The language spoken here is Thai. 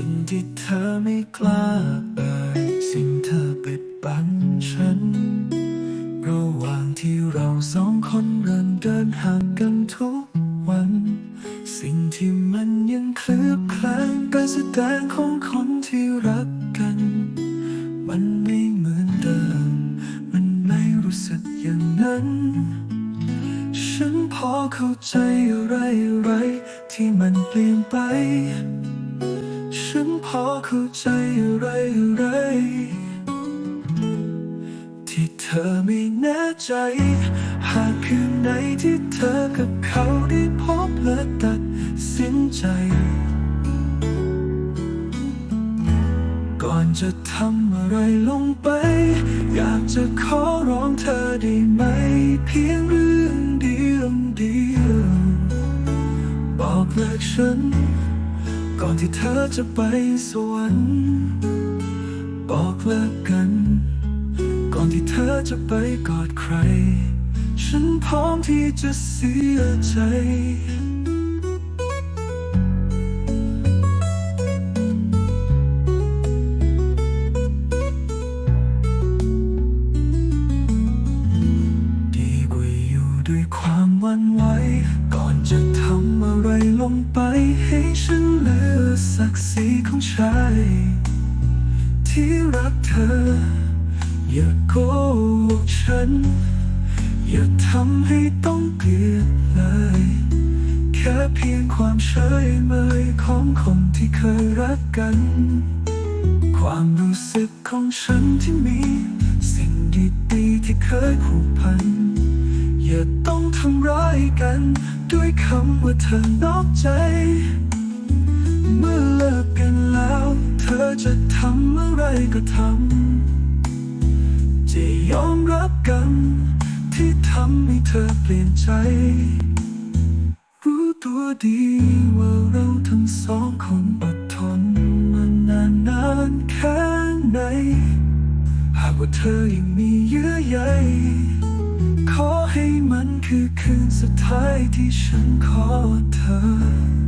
ิ่งที่เธอไม่กล้าเอ่ยสิ่งเธอปิดบังฉัน ระหว่างที่เราสองคนเริ่มเดินห่างกันทุกวัน สิ่งที่มันยังคลืบคลางการแสดงของคนที่รักกัน มันไม่เหมือนเดิม มันไม่รู้สึกอย่างนั้น ฉันพอเข้าใจอะไรอะไรที่มันเปลี่ยนไป ฉันพอเข้าใจอะไรอะไรที่เธอไม่แน่ใจ หากคืนไหนที่เธอกับเขาได้พบและตัดสินใจ ก่อนจะทำอะไรลงไป อยากจะขอร้องเธอได้ไหม เพียงเรื่องเดียวเดียวบอกเลิกฉัน ก่อนที่เธอจะไปสวรรค์บอกเลิกกัน ก่อนที่เธอจะไปกอดใคร ฉันพร้อมที่จะเสียใจ ด้วยความหวันไหว ก่อนจะทำอะไรลงไป ให้ฉันเหลือศักดิ์ศรีของชายที่รักเธอ อย่าโกหกฉัน อย่าทำให้ต้องเกลียดเลยแค่เพียงความเฉยเมยของคนที่เคยรักกัน ความรู้สึกของฉันที่มี สิ่งดีๆที่เคยผูกพันำร้ายกัน ด้วยคำว่าเธอนอกใจ เมื่อเลิกกันแล้ว เธอจะทำอะไรก็ทำ จะยอมรับกัน ที่ทำให้เธอเปลี่ยนใจ รู้ตัวดีว่าเราทั้งสองคนอดทนมานานนานแค่ไหน หากว่าเธอยังมีเยื่อใย ขอให้มันคือคืนสุดท้ายที่ฉันขอเธอ